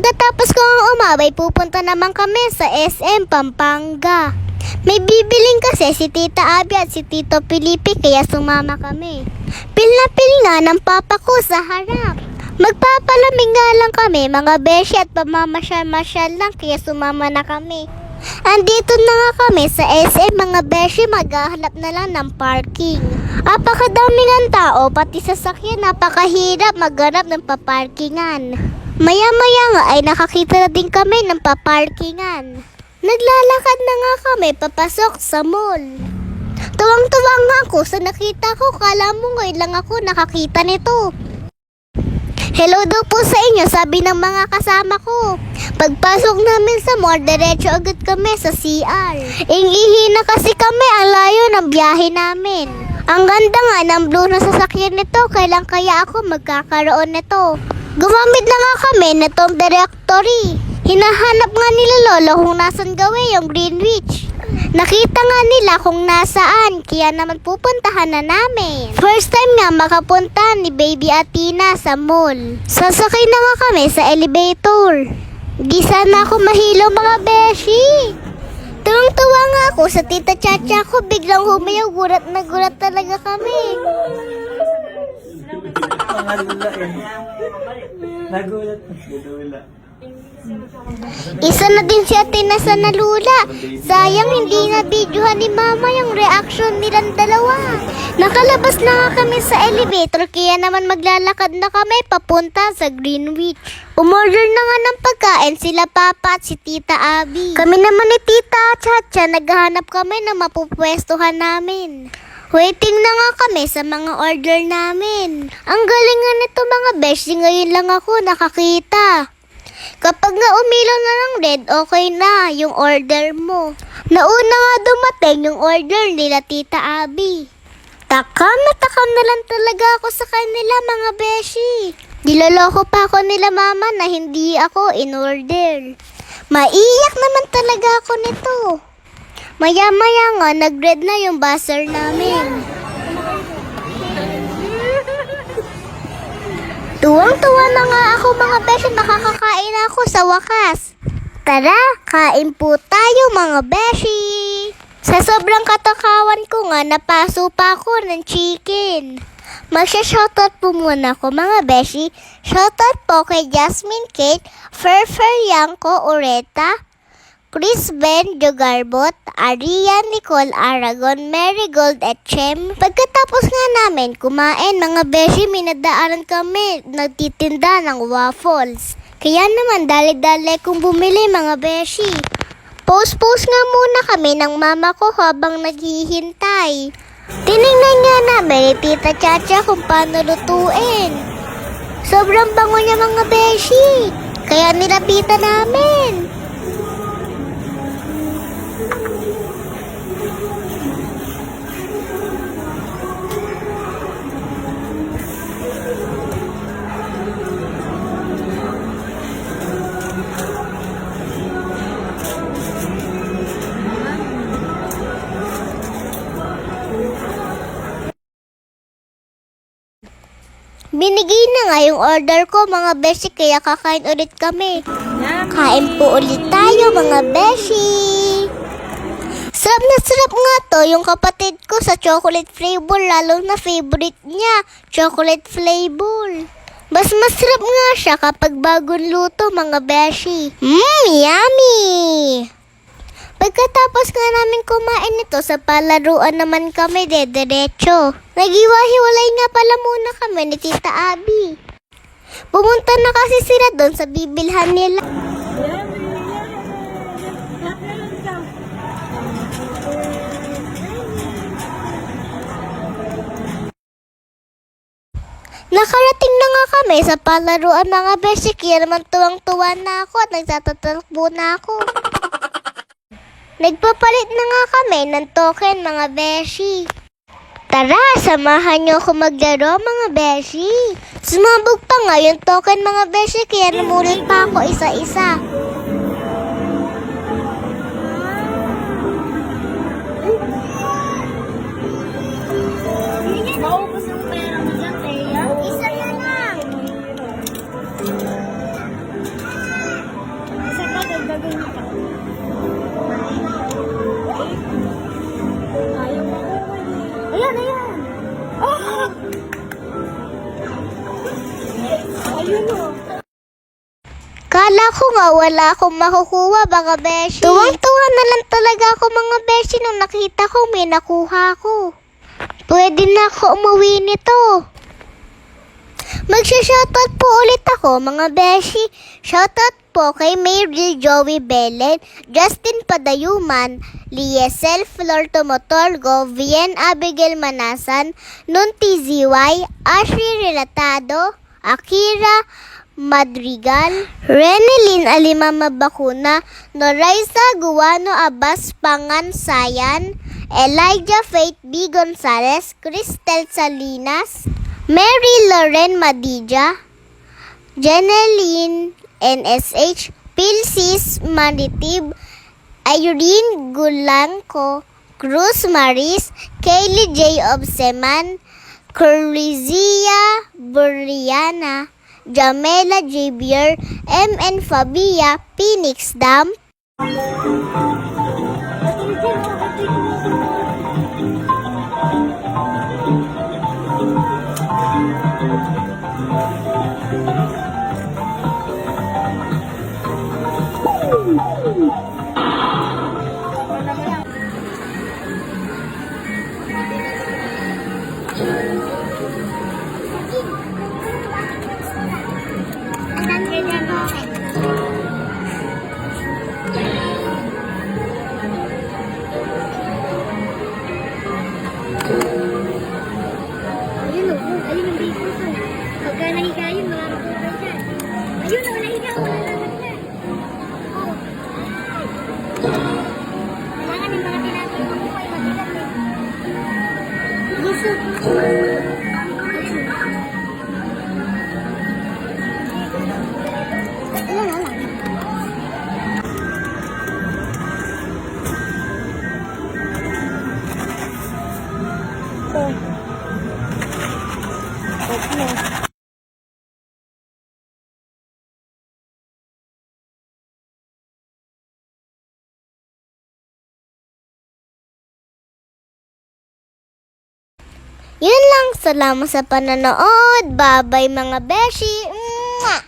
Pagkatapos ko ang umabay, pupunta naman kami sa SM Pampanga. May bibiling kasi si Tita Abby at si Tito Felipe kaya sumama kami. Pil na pil nga ng papa ko sa harap. Magpapalamig nga lang kami mga beshi at pamamasyal-masyal lang kaya sumama na kami. Andito na nga kami sa SM mga beshi maghahanap na lang ng parking. Apakadami ng tao pati sasakyan napakahirap maghanap ng paparkingan. Maya-maya nga ay nakakita na din kami ng paparkingan. Naglalakad na nga kami papasok sa mall. Tuwang-tuwa nga ako sa nakita ko. Kala mo ngayon lang ako nakakita nito. Hello daw po sa inyo, sabi ng mga kasama ko. Pagpasok namin sa mall, diretso agad kami sa CR. Ingihi na kasi kami, ang layo ng biyahe namin. Ang ganda nga ng blue na sasakyan nito, kailan kaya ako magkakaroon nito? Gumamit na nga kami nitong directory. Hinahanap nga nila lolo kung nasan gawin yung Greenwich. Nakita nga nila kung nasaan, kaya naman pupuntahan na namin. First time nga makapunta ni Baby Atina sa mall. Sasakay na nga kami sa elevator. Di sana ako mahilo mga beshi. Tuwang-tuwa nga ako sa tita Chacha ko, biglang humayaw, gurat na gurat talaga kami. Mga lula eh. Nagulat. Nagulat. Isa na din si Atina sa nalula. Sayang hindi na videohan ni Mama yung reaction nilang dalawa. Nakalabas na nga kami sa elevator kaya naman maglalakad na kami papunta sa Greenwich. Umorder na nga ng pagkain sila Papa at si Tita Abby. Kami naman ni Tita Chacha naghahanap kami ng mapupwestuhan namin. Waiting na nga kami sa mga order namin. Ang galing nga nito mga beshi, ngayon lang ako nakakita. Kapag nga umilaw na ng red, okay na yung order mo. Nauna nga dumating yung order nila Tita Abby. Takam na takam na lang talaga ako sa kanila mga beshi. Niloloko pa ako nila mama na hindi ako in-order. Maiyak naman talaga ako nito. Maya-maya nga, nag-red na yung buzzer namin. Tuwang-tuwa na nga ako mga beshi, nakakakain ako sa wakas. Tara, kain po tayo mga beshi. Sa sobrang katakawan ko nga, napaso pa ako ng chicken. Magsha-shoutout po muna ako mga beshi. Shoutout po kay Jasmine Kate, Ferfer Yanko Ureta, Chris Ben Jogarbot, Arian Nicole Aragon, Marigold at Chem. Pagkatapos nga namin kumain, mga beshi, minadaanan kami nagtitinda ng waffles. Kaya naman, dali-dali kong bumili mga beshi. Post-post nga muna kami ng mama ko habang naghihintay. Tinignan nga namin ni Tita Chacha kung paano lutuin. Sobrang bango niya mga beshi. Kaya nilapitan namin. Binigay na nga yung order ko mga beshi kaya kakain ulit kami. Kain po ulit tayo mga beshi. Sarap na sarap nga to yung kapatid ko sa chocolate flavor lalo na favorite niya, chocolate flavor. Mas masarap nga siya kapag bagong luto mga beshi. Mmm, yummy! Pagkatapos nga namin kumain nito sa palaruan naman kami de diretso. Nagiwahiwalay nga pala muna kami ni Tita Abby. Pumunta na kasi sila doon sa bibilhan nila. Nakarating na nga kami sa palaruan mga beshi kaya naman tuwang-tuwa na ako at nagtatatakbo na ako. Nagpapalit na nga kami ng token mga beshi. Tara, samahan niyo ako maglaro mga beshi. Sumabog pa nga yung token mga beshi kaya namulit pa ako isa-isa. Ayan, ayan. Ah! Oh! Ayun o. Kala ko nga wala akong makukuha mga beshi. Tuwang-tuwa na lang talaga ako mga beshi nung nakita ko may nakuha ko. Pwede na ako umuwi nito. Magsha-shoutout po ulit ako mga beshi. Shoutout po kay Mary Joey Belen, Justin Padayuman, Liesel Flor Tomotorgo, Vien Abigail Manasan, Nunti ZY, Ashley Relatado, Akira Madrigal, Renelin Alimama Bakuna, Noraisa Guano Abbas Pangan Sayan, Elijah Faith B. Gonzalez, Cristel Salinas, Mary Loren Madija, Jeneline NSH, Pilsis Maritib, Irene Gulanco, Cruz Maris, Kaylee J. Obseman, Curizia Buriana, Jamela J. Bier, MN Fabia, Phoenix Dam, Ayun Gusto. Ayun Yun lang. Salamat sa pananood. Bye-bye mga beshi. Mwah!